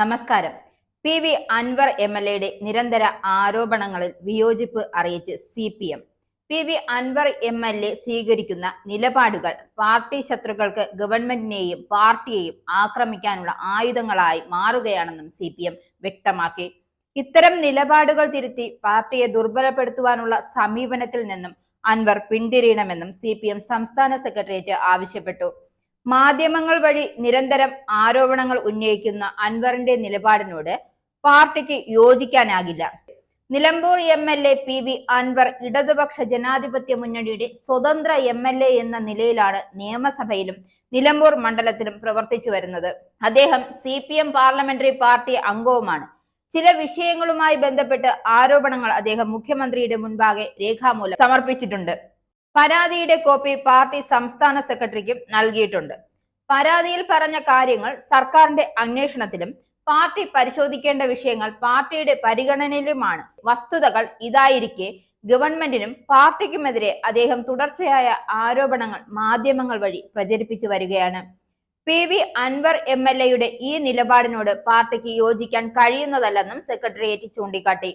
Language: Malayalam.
നമസ്കാരം. P V Anvar M L എയുടെ നിരന്തര ആരോപണങ്ങളിൽ വിയോജിപ്പ് അറിയിച്ച് C P M. P V Anvar M L A സ്വീകരിക്കുന്ന നിലപാടുകൾ പാർട്ടി ശത്രുക്കൾക്ക് ഗവൺമെന്റിനെയും പാർട്ടിയെയും ആക്രമിക്കാനുള്ള ആയുധങ്ങളായി മാറുകയാണെന്നും സി പി എം വ്യക്തമാക്കി. ഇത്തരം നിലപാടുകൾ തിരുത്തി പാർട്ടിയെ ദുർബലപ്പെടുത്തുവാനുള്ള സമീപനത്തിൽ നിന്നും അൻവർ പിന്തിരിയണമെന്നും സി പി എം സംസ്ഥാന സെക്രട്ടേറിയറ്റ് ആവശ്യപ്പെട്ടു. മാധ്യമങ്ങൾ വഴി നിരന്തരം ആരോപണങ്ങൾ ഉന്നയിക്കുന്ന അൻവറിന്റെ നിലപാടിനോട് പാർട്ടിക്ക് യോജിക്കാനാകില്ല. Nilambur M L A P V Anvar ഇടതുപക്ഷ ജനാധിപത്യ മുന്നണിയുടെ സ്വതന്ത്ര എം എൽ എ എന്ന നിലയിലാണ് നിയമസഭയിലും നിലമ്പൂർ മണ്ഡലത്തിലും പ്രവർത്തിച്ചു വരുന്നത്. അദ്ദേഹം C P M parliamentary party അംഗവുമാണ്. ചില വിഷയങ്ങളുമായി ബന്ധപ്പെട്ട് ആരോപണങ്ങൾ അദ്ദേഹം മുഖ്യമന്ത്രിയുടെ മുൻപാകെ രേഖാമൂലം സമർപ്പിച്ചിട്ടുണ്ട്. പരാതിയുടെ കോപ്പി പാർട്ടി സംസ്ഥാന സെക്രട്ടറിക്കും നൽകിയിട്ടുണ്ട്. പരാതിയിൽ പറഞ്ഞ കാര്യങ്ങൾ സർക്കാരിന്റെ അന്വേഷണത്തിലും പാർട്ടി പരിശോധിക്കേണ്ട വിഷയങ്ങൾ പാർട്ടിയുടെ പരിഗണനയിലുമാണ്. വസ്തുതകൾ ഇതായിരിക്കെ ഗവൺമെന്റിനും പാർട്ടിക്കുമെതിരെ അദ്ദേഹം തുടർച്ചയായ ആരോപണങ്ങൾ മാധ്യമങ്ങൾ വഴി പ്രചരിപ്പിച്ചു വരികയാണ്. P V Anvar M L എയുടെ ഈ നിലപാടിനോട് പാർട്ടിക്ക് യോജിക്കാൻ കഴിയുന്നതല്ലെന്നും സെക്രട്ടേറിയറ്റ് ചൂണ്ടിക്കാട്ടി.